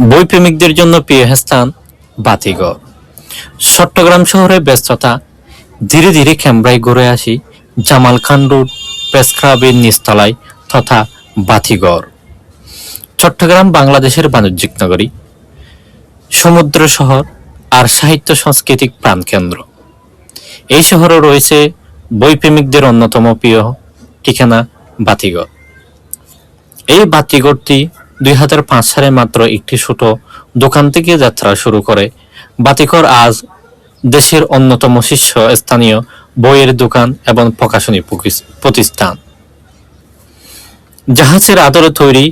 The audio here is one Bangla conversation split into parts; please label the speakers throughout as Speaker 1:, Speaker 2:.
Speaker 1: বই প্রেমিকদের জন্য প্রিয় স্থান বাতিঘর। চট্টগ্রাম শহরে ব্যস্ততা, ধীরে ধীরে ক্যামরায় ঘুরে আসি জামাল খান রোড, প্রেস ক্লাবের নিচতলায় তথা বাতিঘর। চট্টগ্রাম বাংলাদেশের বাণিজ্যিক নগরী, সমুদ্র শহর আর সাহিত্য সাংস্কৃতিক প্রাণকেন্দ্র। এই শহরে রয়েছে বই প্রেমিকদের অন্যতম প্রিয় ঠিকানা বাতিঘর। এই বাতিঘরটি দুই সালে মাত্র একটি ছোট দোকান থেকে যাত্রা শুরু করে। বাতিকর আজ দেশের অন্যতম শীর্ষ স্থানীয় বইয়ের দোকান এবং প্রকাশনী প্রতিষ্ঠান। জাহাজের আদরে তৈরি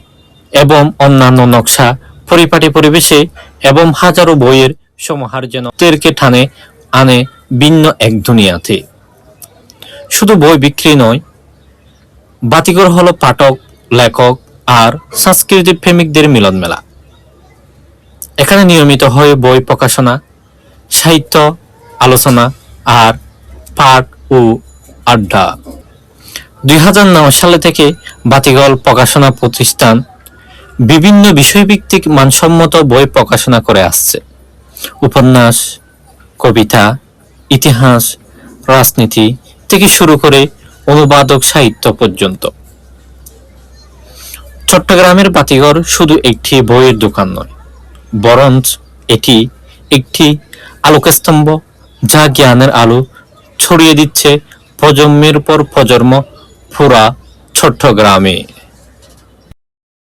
Speaker 1: এবং অন্যান্য নকশা পরিপাটি পরিবেশে এবং হাজারো বইয়ের সমাহার যেন তেরকে টানে, আনে ভিন্ন এক দুনিয়াতে। শুধু বই বিক্রি নয় বাতিকর হলো পাঠক, লেখক আর সাংস্কৃতিক প্রেমিকদের মিলন মেলা এখানে নিয়মিত হয় বই প্রকাশনা, সাহিত্য, আলোচনা আর পাঠ ও আড্ডা। দুই সালে থেকে বাতিগল প্রকাশনা প্রতিষ্ঠান বিভিন্ন বিষয়ভিত্তিক মানসম্মত বই প্রকাশনা করে আসছে। উপন্যাস, কবিতা, ইতিহাস, রাজনীতি থেকে শুরু করে অনুবাদক সাহিত্য পর্যন্ত। চট্টগ্রামের বাতিঘর শুধু একটি বইয়ের দোকান নয়, বরঞ্চ এটি একটি আলোকস্তম্ভ যা জ্ঞানের আলো ছড়িয়ে দিচ্ছে প্রজন্মের পর প্রজন্ম পুরা চট্টগ্রামে।